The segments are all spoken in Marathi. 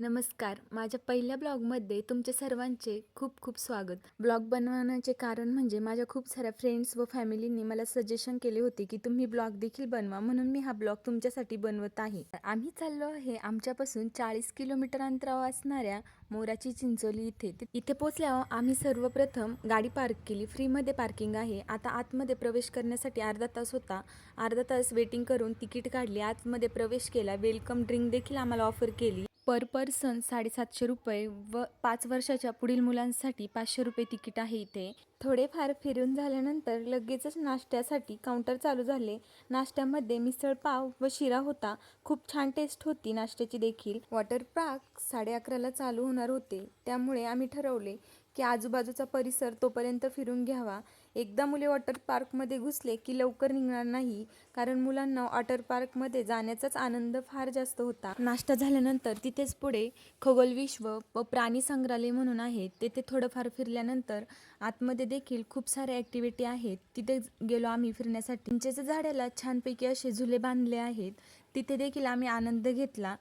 नमस्कार. माझ्या पहिल्या ब्लॉगमध्ये तुमचे सर्वांचे खूप खूप स्वागत. ब्लॉग बनवण्याचे कारण म्हणजे माझ्या खूप साऱ्या फ्रेंड्स व फॅमिलींनी मला सजेशन केले होते की तुम्ही ब्लॉग देखील बनवा म्हणून मी हा ब्लॉग तुमच्यासाठी बनवत आहे. आम्ही चाललो आहे आमच्यापासून चाळीस किलोमीटर अंतरावर असणाऱ्या मोराची चिंचोली इथे. इथे पोचल्यावर आम्ही सर्वप्रथम गाडी पार्क केली. फ्रीमध्ये पार्किंग आहे. आता आतमध्ये प्रवेश करण्यासाठी अर्धा तास होता. अर्धा तास वेटिंग करून तिकीट काढली. आतमध्ये प्रवेश केला. वेलकम ड्रिंक देखील आम्हाला ऑफर केली. पर पर्सन साडेसातशे रुपये व पाच वर्षाच्या पुढील मुलांसाठी पाचशे रुपये तिकीट आहे इथे. थोडेफार फिरून झाल्यानंतर लगेचच नाश्त्यासाठी काउंटर चालू झाले. नाश्त्यामध्ये मिसळ पाव व शिरा होता. खूप छान टेस्ट होती नाश्त्याची देखील. वॉटर पार्क साडे अकराला चालू होणार होते. त्यामुळे आम्ही ठरवले की आजूबाजूचा परिसर तोपर्यंत फिरून घ्यावा. एकदा मुले वॉटर पार्कमध्ये घुसले की लवकर निघणार नाही कारण मुलांना वॉटर पार्कमध्ये जाण्याचाच आनंद फार जास्त होता. नाश्ता झाल्यानंतर तिथेच पुढे खगोल विश्व व प्राणी संग्रहालय म्हणून आहे. तेथे थोडंफार फिरल्यानंतर आतमध्ये देखील खूप साऱ्या ॲक्टिव्हिटी आहेत. तिथे गेलो आम्ही फिरण्यासाठी. चिंचेच्या झाडाला छानपैकी असे झुले बांधले आहेत. तिथे देखील आम्ही आनंद घेतला.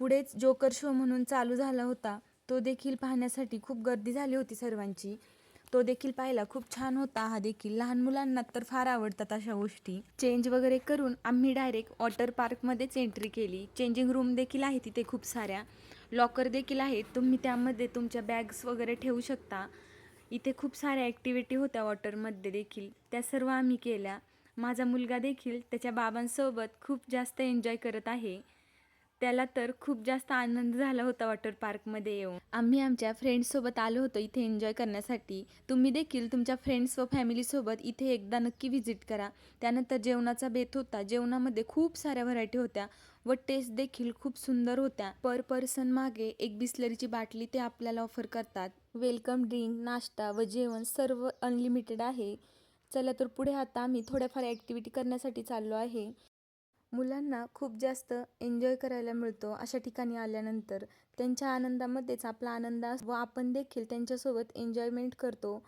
पुढेच जोकर शो म्हणून चालू झाला होता. तो देखील पाहण्यासाठी खूप गर्दी झाली होती सर्वांची. तो देखील पाहिला खूप छान होता. हा देखील लहान मुलांना तर फार आवडतात अशा गोष्टी. चेंज वगैरे करून आम्ही डायरेक्ट वॉटर पार्कमध्येच एंट्री केली. चेंजिंग रूम देखील आहे तिथे खूप साऱ्या. लॉकर देखील आहेत. तुम्ही त्यामध्ये तुमच्या बॅग्स वगैरे ठेवू शकता. इथे खूप साऱ्या ॲक्टिव्हिटी होत्या वॉटरमध्ये देखील. त्या सर्व आम्ही केल्या. माझा मुलगा देखील त्याच्या बाबांसोबत खूप जास्त एन्जॉय करत आहे. त्याला तर खूप जास्त आनंद झाला होता वॉटर पार्कमध्ये येऊन. आम्ही आमच्या फ्रेंड्ससोबत आलो होतो इथे एन्जॉय करण्यासाठी. तुम्ही देखील तुमच्या फ्रेंड्स व फॅमिलीसोबत इथे एकदा नक्की व्हिजिट करा. त्यानंतर जेवणाचा बेत होता. जेवणामध्ये खूप साऱ्या व्हरायटी होत्या व टेस्ट देखील खूप सुंदर होत्या. पर पर्सन मागे एक बिस्लरीची बाटली ते आपल्याला ऑफर करतात. वेलकम ड्रिंक नाश्ता व जेवण सर्व अनलिमिटेड आहे. चला तर पुढे आता आम्ही थोड्याफार ॲक्टिव्हिटी करण्यासाठी चाललो आहे. मुलांना खूप जास्त एन्जॉय करायला मिळतो अशा ठिकाणी आल्यानंतर. त्यांच्या आनंदामध्येच आपला आनंद व आपण देखील त्यांच्यासोबत एन्जॉयमेंट करतो.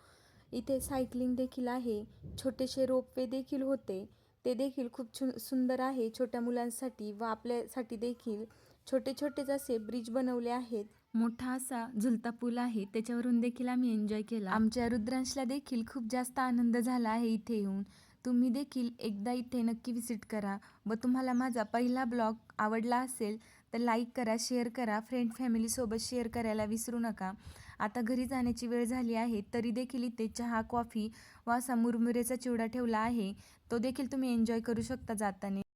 इथे सायकलिंग देखील आहे. छोटेसे रोपवे देखील होते. ते देखील खूप छु सुंदर आहे छोट्या मुलांसाठी व आपल्यासाठी देखील. छोटे छोटेच असे ब्रिज बनवले आहेत. मोठा असा झुलता पूल आहे. त्याच्यावरून देखील आम्ही एन्जॉय केला. आमच्या रुद्रांशला देखील खूप जास्त आनंद झाला आहे इथे येऊन. तुम्ही देखील एकदा इथे नक्की व्हिजिट करा व तुम्हाला माझा पहिला ब्लॉग आवडला असेल तर लाईक करा शेअर करा फ्रेंड फॅमिलीसोबत शेअर करायला विसरू नका. आता घरी जाण्याची वेळ झाली आहे तरी देखील इथे चहा कॉफी व असा मुरमुरेचा चिवडा ठेवला आहे. तो देखील तुम्ही एन्जॉय करू शकता जाताना.